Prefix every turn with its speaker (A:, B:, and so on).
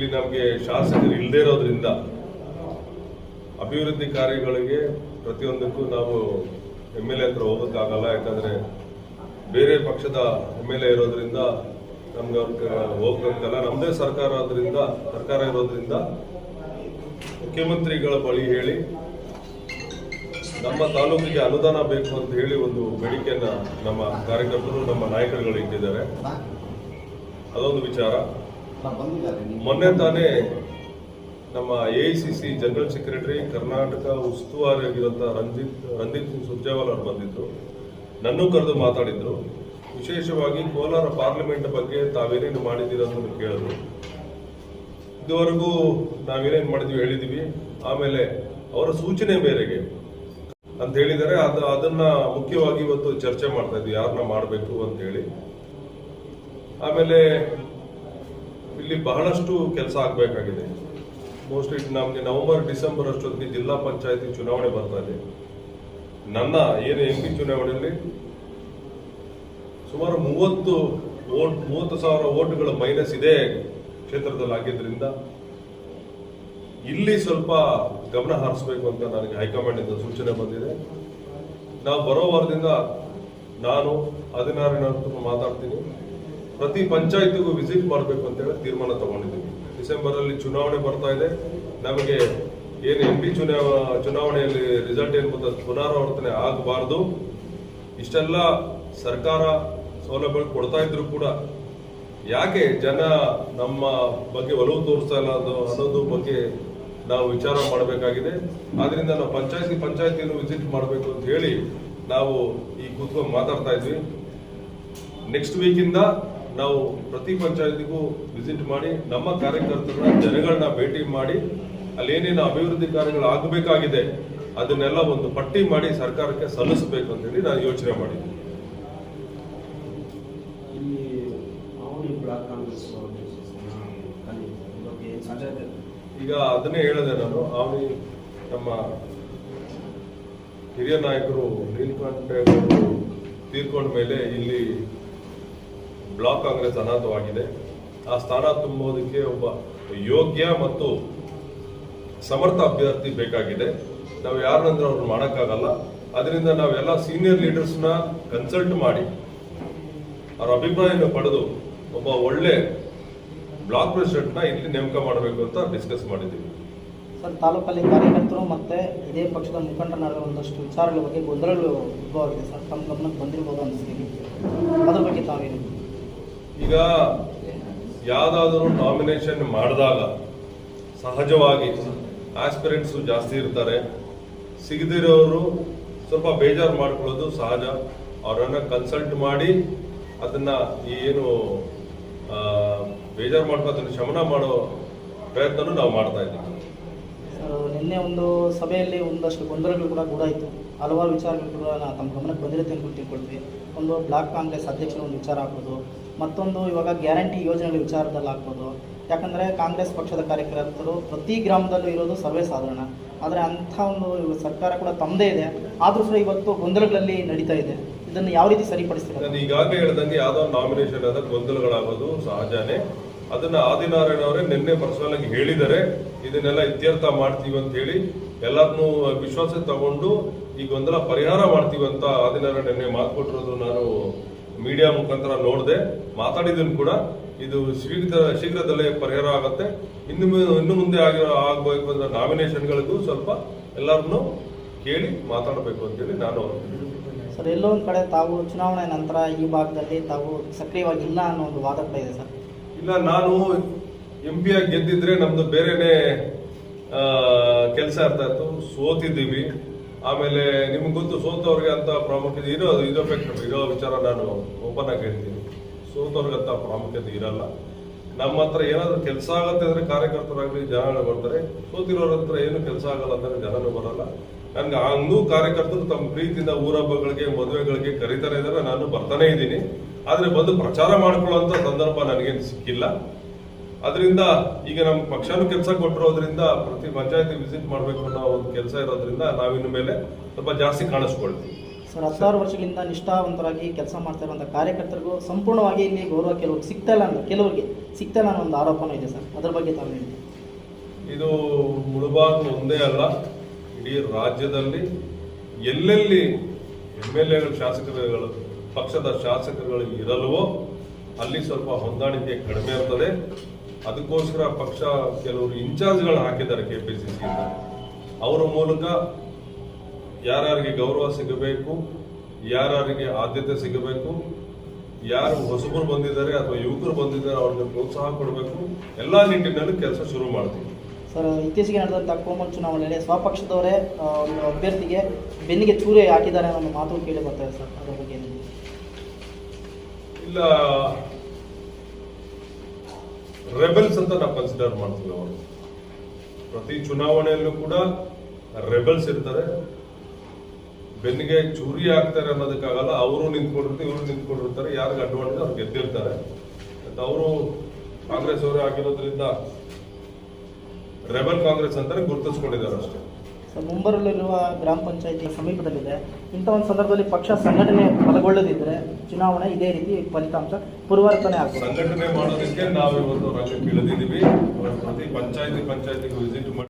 A: ಇಲ್ಲಿ ನಮಗೆ ಶಾಸಕರು ಇಲ್ಲದೇ ಇರೋದ್ರಿಂದ ಅಭಿವೃದ್ಧಿ ಕಾರ್ಯಗಳಿಗೆ ಪ್ರತಿಯೊಂದಕ್ಕೂ ನಾವು ಎಂ ಎಲ್ ಎ ಹತ್ರ ಹೋಗೋಕ್ಕಾಗಲ್ಲ, ಯಾಕಂದ್ರೆ ಬೇರೆ ಪಕ್ಷದ ಎಂ ಎಲ್ ಎ ಇರೋದ್ರಿಂದ ನಮ್ಗೆ ಅವ್ರಿಗೆ ಹೋಗಕ್ಕಲ್ಲ ನಮ್ಮದೇ ಸರ್ಕಾರ ಆದ್ರಿಂದ, ಸರ್ಕಾರ ಇರೋದ್ರಿಂದ ಮುಖ್ಯಮಂತ್ರಿಗಳ ಬಳಿ ಹೇಳಿ, ನಮ್ಮ ತಾಲೂಕಿಗೆ ಅನುದಾನ ಬೇಕು ಅಂತ ಹೇಳಿ ಒಂದು ಬೇಡಿಕೆಯನ್ನ ನಮ್ಮ ಕಾರ್ಯಕರ್ತರು, ನಮ್ಮ ನಾಯಕರುಗಳು ಇಟ್ಟಿದ್ದಾರೆ. ಅದೊಂದು ವಿಚಾರ. ಮೊನ್ನೆ ತಾನೇ ನಮ್ಮ A C C general secretary Karnataka ಉಸ್ತುವಾರಿ ಆಗಿರುವಂತ ರಂಜಿತ್ ರಂಜಿತ್ ಸಿಂಗ್ ಸುರ್ಜೇವಾಲ್ ಅವರು ಬಂದಿದ್ರು. ನನ್ನೂ ಕರೆದು ಮಾತಾಡಿದ್ರು. ವಿಶೇಷವಾಗಿ ಕೋಲಾರ ಪಾರ್ಲಿಮೆಂಟ್ ಬಗ್ಗೆ ತಾವೇನೇನು ಮಾಡಿದ್ದೀರಾ ಅಂತ ಕೇಳಿದ್ರು. ಇದುವರೆಗೂ ನಾವೇನೇನು ಮಾಡಿದ್ವಿ ಹೇಳಿದ್ವಿ. ಆಮೇಲೆ ಅವರ ಸೂಚನೆ ಮೇರೆಗೆ ಅಂತ ಹೇಳಿದರೆ ಅದು ಅದನ್ನ ಮುಖ್ಯವಾಗಿ ಇವತ್ತು ಚರ್ಚೆ ಮಾಡ್ತಾ ಇದ್ವಿ. ಯಾರನ್ನ ಮಾಡಬೇಕು ಅಂತ ಹೇಳಿ. ಆಮೇಲೆ ಇಲ್ಲಿ ಬಹಳಷ್ಟು ಕೆಲಸ ಆಗಬೇಕಾಗಿದೆ. ಮೋಸ್ಟ್ಲಿ ನಮಗೆ ನವೆಂಬರ್ ಡಿಸೆಂಬರ್ ಅಷ್ಟೊತ್ತಿಗೆ ಜಿಲ್ಲಾ ಪಂಚಾಯತಿ ಚುನಾವಣೆ ಬರ್ತಾ ಇದೆ. ನನ್ನ ಏನು ಎಂ ಪಿ ಚುನಾವಣೆಯಲ್ಲಿ ಸುಮಾರು ಮೂವತ್ತು ಓಟ್, ಮೂವತ್ತು ಸಾವಿರ ಓಟ್ಗಳ ಮೈನಸ್ ಇದೆ ಕ್ಷೇತ್ರದಲ್ಲಿ ಆಗಿದ್ದರಿಂದ ಇಲ್ಲಿ ಸ್ವಲ್ಪ ಗಮನ ಹರಿಸಬೇಕು ಅಂತ ನನಗೆ ಹೈಕಮಾಂಡ್ ಇಂದ ಸೂಚನೆ ಬಂದಿದೆ. ನಾವು ಬರೋ ವಾರದಿಂದ ನಾನು ಹದಿನಾರನೇ ಮಾತಾಡ್ತೀನಿ. ಪ್ರತಿ ಪಂಚಾಯತಿಗೂ ವಿಸಿಟ್ ಮಾಡಬೇಕು ಅಂತ ಹೇಳಿ ತೀರ್ಮಾನ ತಗೊಂಡಿದ್ದೀವಿ. ಡಿಸೆಂಬರ್ ಅಲ್ಲಿ ಚುನಾವಣೆ ಬರ್ತಾ ಇದೆ. ನಮಗೆ ಏನು ಎಂ ಪಿ ಚುನಾವ ಚುನಾವಣೆಯಲ್ಲಿ ರಿಸಲ್ಟ್ ಏನು ಬಂದ ಪುನರಾವರ್ತನೆ ಆಗಬಾರ್ದು. ಇಷ್ಟೆಲ್ಲ ಸರ್ಕಾರ ಸೌಲಭ್ಯ ಕೊಡ್ತಾ ಇದ್ರು ಕೂಡ ಯಾಕೆ ಜನ ನಮ್ಮ ಬಗ್ಗೆ ಒಲವು ತೋರಿಸ್ತಾ ಇಲ್ಲ ಅದು ಅನ್ನೋದು ಬಗ್ಗೆ ನಾವು ವಿಚಾರ ಮಾಡಬೇಕಾಗಿದೆ. ಆದ್ರಿಂದ ನಾವು ಪಂಚಾಯತಿ, ಪಂಚಾಯತಿಯನ್ನು ವಿಸಿಟ್ ಮಾಡಬೇಕು ಅಂತ ಹೇಳಿ ನಾವು ಈ ಕೂತ್ಕೊಂಡು ಮಾತಾಡ್ತಾ ಇದ್ವಿ. ನೆಕ್ಸ್ಟ್ ವೀಕಿಂದ ನಾವು ಪ್ರತಿ ಪಂಚಾಯತಿಗೂ ವಿಸಿಟ್ ಮಾಡಿ ನಮ್ಮ ಕಾರ್ಯಕರ್ತರನ್ನ ಜನಗಳನ್ನ ಭೇಟಿ ಮಾಡಿ ಅಲ್ಲಿ ಏನೇನು ಅಭಿವೃದ್ಧಿ ಕಾರ್ಯಗಳು ಆಗಬೇಕಾಗಿದೆ ಅದನ್ನೆಲ್ಲ ಒಂದು ಪಟ್ಟಿ ಮಾಡಿ ಸರ್ಕಾರಕ್ಕೆ ಸಲ್ಲಿಸಬೇಕು ಅಂತ ಹೇಳಿ ನಾನು ಯೋಚನೆ ಮಾಡಿದ್ದೀನಿ. ಈಗ ಅದನ್ನೇ ಹೇಳಿದೆ ನಾನು ಅವನಿ ನಮ್ಮ ಹಿರಿಯ ನಾಯಕರು ನೀಲ್ಕಂಠ ತೀರ್ಕೊಂಡ ಮೇಲೆ ಇಲ್ಲಿ ಬ್ಲಾಕ್ ಕಾಂಗ್ರೆಸ್ ಅನಾಥವಾಗಿದೆ. ಆ ಸ್ಥಾನ ತುಂಬೋದಕ್ಕೆ ಒಬ್ಬ ಯೋಗ್ಯ ಮತ್ತು ಸಮರ್ಥ ಅಭ್ಯರ್ಥಿ ಬೇಕಾಗಿದೆ. ನಾವು ಯಾರನ್ನಂದ್ರೆ ಅವ್ರು ಮಾಡೋಕ್ಕಾಗಲ್ಲ. ಅದರಿಂದ ನಾವೆಲ್ಲ ಸೀನಿಯರ್ ಲೀಡರ್ಸ್ನ ಕನ್ಸಲ್ಟ್ ಮಾಡಿ, ಅವರ ಅಭಿಪ್ರಾಯನ ಪಡೆದು ಒಬ್ಬ ಒಳ್ಳೆ ಬ್ಲಾಕ್ ಪ್ರೆಸಿಡೆಂಟ್ನ ಇಲ್ಲಿ ನೇಮಕ ಮಾಡಬೇಕು ಅಂತ ಡಿಸ್ಕಸ್ ಮಾಡಿದ್ದೀವಿ.
B: ಸರ್, ತಾಲೂಕಲ್ಲಿ ಕಾರ್ಯಕರ್ತರು ಮತ್ತೆ ಇದೇ ಪಕ್ಷದ ಮುಖಂಡರ ನಡುವೆ ಒಂದಷ್ಟು ವಿಚಾರಗಳ ಬಗ್ಗೆ ಗೊಂದಲಗಳು ಉದ್ಭವ ಆಗಿದೆ ಸರ್, ತಮ್ಮ ಗಮನಕ್ಕೆ ಬಂದಿರ್ಬೋದು ಅನಿಸ್ತೀವಿ ಅದ್ರ ಬಗ್ಗೆ ತಾವೇನು?
A: ಈಗ ಯಾವುದಾದ್ರೂ ನಾಮಿನೇಷನ್ ಮಾಡಿದಾಗ ಸಹಜವಾಗಿ ಆಸ್ಪಿರೆಂಟ್ಸು ಜಾಸ್ತಿ ಇರ್ತಾರೆ. ಸಿಗದಿರೋರು ಸ್ವಲ್ಪ ಬೇಜಾರು ಮಾಡ್ಕೊಳ್ಳೋದು ಸಹಜ. ಅವರನ್ನು ಕನ್ಸಲ್ಟ್ ಮಾಡಿ ಅದನ್ನು ಏನು ಬೇಜಾರು ಮಾಡ್ಕೊಳ್ತಾರೆ ಶಮನ ಮಾಡೋ ಪ್ರಯತ್ನನೂ ನಾವು ಮಾಡ್ತಾ ಇದ್ದೀವಿ.
B: ನಿನ್ನೆ ಒಂದು ಸಭೆಯಲ್ಲಿ ಒಂದಷ್ಟು ಗೊಂದಲಗಳು ಕೂಡ ಗೂಡಾಯಿತು ಹಲವಾರು ವಿಚಾರಗಳು ಕೂಡ ತಮ್ಮ ಗಮನಕ್ಕೆ ಬಂದಿರುತ್ತೆ ಅಂತ ತಿಳ್ಕೊಳ್ತೀವಿ ಒಂದು ಬ್ಲಾಕ್ ಕಾಂಗ್ರೆಸ್ ಅಧ್ಯಕ್ಷರ ಒಂದು ವಿಚಾರ ಆಗ್ಬೋದು. ಮತ್ತೊಂದು ಇವಾಗ ಗ್ಯಾರಂಟಿ ಯೋಜನೆಗಳ ವಿಚಾರದಲ್ಲಿ ಆಗ್ಬೋದು. ಯಾಕಂದರೆ ಕಾಂಗ್ರೆಸ್ ಪಕ್ಷದ ಕಾರ್ಯಕರ್ತರು ಪ್ರತಿ ಗ್ರಾಮದಲ್ಲೂ ಇರೋದು ಸರ್ವೇ ಸಾಧಾರಣ. ಆದರೆ ಅಂಥ ಒಂದು ಸರ್ಕಾರ ಕೂಡ ತಮ್ಮದೇ ಇದೆ. ಆದರೂ ಸಹ ಇವತ್ತು ಗೊಂದಲಗಳಲ್ಲಿ ನಡೀತಾ ಇದೆ. ಇದನ್ನು ಯಾವ ರೀತಿ ಸರಿಪಡಿಸ್ತಾರೆ?
A: ನಾನು ಈಗಾಗಲೇ ಹೇಳ್ದಂಗೆ ಯಾವ್ದೋ ನಾಮಿನೇಷನ್ ಆದ ಗೊಂದಲಗಳಾಗೋದು ಸಹಜನೇ. ಅದನ್ನ ಆದಿನಾರಾಯಣ ಅವರೇ ನಿನ್ನೆ ಪರ್ಸನಲ್ ಆಗಿ ಹೇಳಿದ್ದಾರೆ. ಇದನ್ನೆಲ್ಲ ಇತ್ಯರ್ಥ ಮಾಡ್ತೀವಿ ಅಂತ ಹೇಳಿ ಎಲ್ಲರನ್ನೂ ವಿಶ್ವಾಸ ತಗೊಂಡು ಈ ಗೊಂದಲ ಪರಿಹಾರ ಮಾಡ್ತೀವಿ ಅಂತ ಆದಿನಾರಾಯಣ ನಿನ್ನೆ ಮಾತು ಕೊಟ್ಟಿರೋದು ನಾನು ಮೀಡಿಯಾ ಮುಖಾಂತರ ನೋಡಿದೆ ಮಾತಾಡಿದ್ದನ್ನು ಕೂಡ. ಇದು ಶೀಘ್ರ ಶೀಘ್ರದಲ್ಲೇ ಪರಿಹಾರ ಆಗುತ್ತೆ. ಇನ್ನು ಇನ್ನು ಮುಂದೆ ಆಗಿರೋ ಆಗಬೇಕು ಅಂದ್ರೆ ನಾಮಿನೇಷನ್ಗಳಿಗೂ ಸ್ವಲ್ಪ ಎಲ್ಲರನ್ನೂ ಕೇಳಿ ಮಾತಾಡಬೇಕು ಅಂತೇಳಿ ನಾನು
B: ಸರ್ ಎಲ್ಲೋ ಒಂದು ಕಡೆ ತಾವು ಚುನಾವಣೆ ನಂತರ ಈ ಭಾಗದಲ್ಲಿ ತಾವು ಸಕ್ರಿಯವಾಗಿ ಇಲ್ಲ ಅನ್ನೋ ಒಂದು ವಾದ ಕೂಡ ಇದೆ ಸರ್.
A: ಇಲ್ಲ ನಾನು ಎಂ ಪಿ ಆಗಿ ಗೆದ್ದಿದ್ರೆ ನಮ್ದು ಬೇರೆನೆ ಕೆಲಸ ಇರ್ತಾ ಇತ್ತು. ಸೋತಿದ್ದೀವಿ. ಆಮೇಲೆ ನಿಮ್ಗೆ ಗೊತ್ತು, ಸೋತವ್ರಿಗೆ ಅಂತ ಪ್ರಾಮುಖ್ಯತೆ ಇರೋ ಇರೋ ಬೇಕು ಇರೋ ವಿಚಾರ ನಾನು ಓಪನ್ ಆಗಿ ಹೇಳ್ತೀನಿ. ಸೋತವ್ರಿಗೆ ಅಂತ ಪ್ರಾಮುಖ್ಯತೆ ಇರಲ್ಲ. ನಮ್ಮ ಹತ್ರ ಏನಾದರೂ ಕೆಲಸ ಆಗುತ್ತೆ ಅಂದರೆ ಕಾರ್ಯಕರ್ತರಾಗಲಿ ಜನಗಳು ಬರ್ತಾರೆ. ಸೋತಿರೋರ ಹತ್ರ ಏನು ಕೆಲಸ ಆಗಲ್ಲ ಅಂದರೆ ಜನನೂ ಬರಲ್ಲ. ನನಗೆ ಹಂಗೂ ಕಾರ್ಯಕರ್ತರು ತಮ್ಮ ಪ್ರೀತಿಯಿಂದ ಊರ ಹಬ್ಬಗಳಿಗೆ, ಮದುವೆಗಳಿಗೆ ಕರೀತಾನೆ ಇದ್ದಾರೆ. ನಾನು ಬರ್ತಾನೆ ಇದ್ದೀನಿ. ಆದರೆ ಬಂದು ಪ್ರಚಾರ ಮಾಡ್ಕೊಳ್ಳೋ ಸಂದರ್ಭ ನನಗೇನು ಸಿಕ್ಕಿಲ್ಲ. ಅದರಿಂದ ಈಗ ನಮ್ಮ ಪಕ್ಷನೂ ಕೆಲಸ ಕೊಟ್ಟಿರೋದ್ರಿಂದ ಪ್ರತಿ ಪಂಚಾಯತಿ ವಿಸಿಟ್ ಮಾಡಬೇಕು ಅನ್ನೋ ಒಂದು ಕೆಲಸ ಇರೋದ್ರಿಂದ ಇನ್ನು ಮೇಲೆ ಸ್ವಲ್ಪ ಜಾಸ್ತಿ ಕಾಣಿಸ್ಕೊಳ್ತೀವಿ.
B: ಸರ್ ಹತ್ತಾರು ವರ್ಷಗಳಿಂದ ನಿಷ್ಠಾವಂತರಾಗಿ ಕೆಲಸ ಮಾಡ್ತಾ ಇರುವಂಥ ಕಾರ್ಯಕರ್ತರಿಗೂ ಸಂಪೂರ್ಣವಾಗಿ ಇಲ್ಲಿ ಗೌರವ ಕೆಲವ್ರಿಗೆ ಸಿಗ್ತಾ ಇಲ್ಲ ಅಂತ ಕೆಲವರಿಗೆ ಸಿಗ್ತಾ ಅನ್ನೋ ಒಂದು ಆರೋಪನೂ ಇದೆ ಸರ್. ಅದ್ರ ಬಗ್ಗೆ ತಾವು ಹೇಳಿ
A: ಇದು ಮುಳಬಾಗಿಲು ಒಂದೇ ಅಲ್ಲ ಇಡೀ ರಾಜ್ಯದಲ್ಲಿ ಎಲ್ಲೆಲ್ಲಿ ಎಂ ಎಲ್ ಎಗಳು ಶಾಸಕರುಗಳು ಪಕ್ಷದ ಶಾಸಕರುಗಳು ಇರಲ್ವೋ ಅಲ್ಲಿ ಸ್ವಲ್ಪ ಹೊಂದಾಣಿಕೆ ಕಡಿಮೆ ಇರ್ತದೆ. ಅದಕ್ಕೋಸ್ಕರ ಪಕ್ಷ ಕೆಲವರು ಇನ್ಚಾರ್ಜ್ಗಳನ್ನ ಹಾಕಿದ್ದಾರೆ ಕೆ ಪಿ ಸಿ ಸಿಯಿಂದ ಅವರ ಮೂಲಕ ಯಾರ್ಯಾರಿಗೆ ಗೌರವ ಸಿಗಬೇಕು ಯಾರ್ಯಾರಿಗೆ ಆದ್ಯತೆ ಸಿಗಬೇಕು ಯಾರು ಹೊಸಬರು ಬಂದಿದ್ದಾರೆ ಅಥವಾ ಯುವಕರು ಬಂದಿದ್ದಾರೆ ಅವ್ರಿಗೆ ಪ್ರೋತ್ಸಾಹ ಕೊಡಬೇಕು ಎಲ್ಲಾ ನಿಟ್ಟಿನಲ್ಲಿ ಕೆಲಸ ಶುರು ಮಾಡ್ತೀವಿ.
B: ಸರ್ ಇತ್ತೀಚೆಗೆ ನಡೆದಂತಹ ಕೋಮಲ್ ಚುನಾವಣೆಯಲ್ಲಿ ಸ್ವಪಕ್ಷದವರೇ ಒಂದು ಅಭ್ಯರ್ಥಿಗೆ ಬೆನ್ನಿಗೆ ಚೂರಿ ಹಾಕಿದ್ದಾರೆ ಅನ್ನೋ ಮಾತು ಕೇಳಿ ಬರ್ತಾರೆ ಸರ್ ಅದ್ರ ಬಗ್ಗೆ
A: ಇಲ್ಲ ರೆಬೆಲ್ಸ್ ಅಂತ ನಾವು ಕನ್ಸಿಡರ್ ಮಾಡ್ತೀವಿ ಅವರು. ಪ್ರತಿ ಚುನಾವಣೆಯಲ್ಲೂ ಕೂಡ ರೆಬೆಲ್ಸ್ ಇರ್ತಾರೆ. ಬೆನ್ನಿಗೆ ಚೂರಿ ಆಗ್ತಾರೆ ಅನ್ನೋದಕ್ಕಾಗಲ್ಲ, ಅವರು ನಿಂತ್ಕೊಂಡಿರ್ತಾರೆ, ಇವರು ನಿಂತ್ಕೊಂಡಿರ್ತಾರೆ, ಯಾರಿಗೆ ಅಡ್ವಾಂಟೇಜ್ ಅವ್ರು ಗೆದ್ದಿರ್ತಾರೆ. ಅವರು ಕಾಂಗ್ರೆಸ್ ಅವರೇ ಆಗಿರೋದ್ರಿಂದ ರೆಬಲ್ ಕಾಂಗ್ರೆಸ್ ಅಂತಾನೆ ಗುರುತಿಸ್ಕೊಂಡಿದ್ದಾರೆ ಅಷ್ಟೇ.
B: ಮುಂಬರಲಿರುವ ಗ್ರಾಮ ಪಂಚಾಯತಿ ಸಮೀಪದಲ್ಲಿದೆ. ಇಂಥ ಒಂದು ಸಂದರ್ಭದಲ್ಲಿ ಪಕ್ಷ ಸಂಘಟನೆ ಬಲಗೊಳ್ಳದಿದ್ದರೆ ಚುನಾವಣೆ ಇದೇ ರೀತಿ ಫಲಿತಾಂಶ ಪುನರಾವರ್ತನೆ ಆಗುತ್ತೆ.
A: ಸಂಘಟನೆ ಮಾಡೋದಕ್ಕೆ ನಾವು ಇವತ್ತು ಇಳಿದಿದ್ದೀವಿ ಪ್ರತಿ ಪಂಚಾಯತಿ ಪಂಚಾಯತಿಗೆ ವಿಸಿಟ್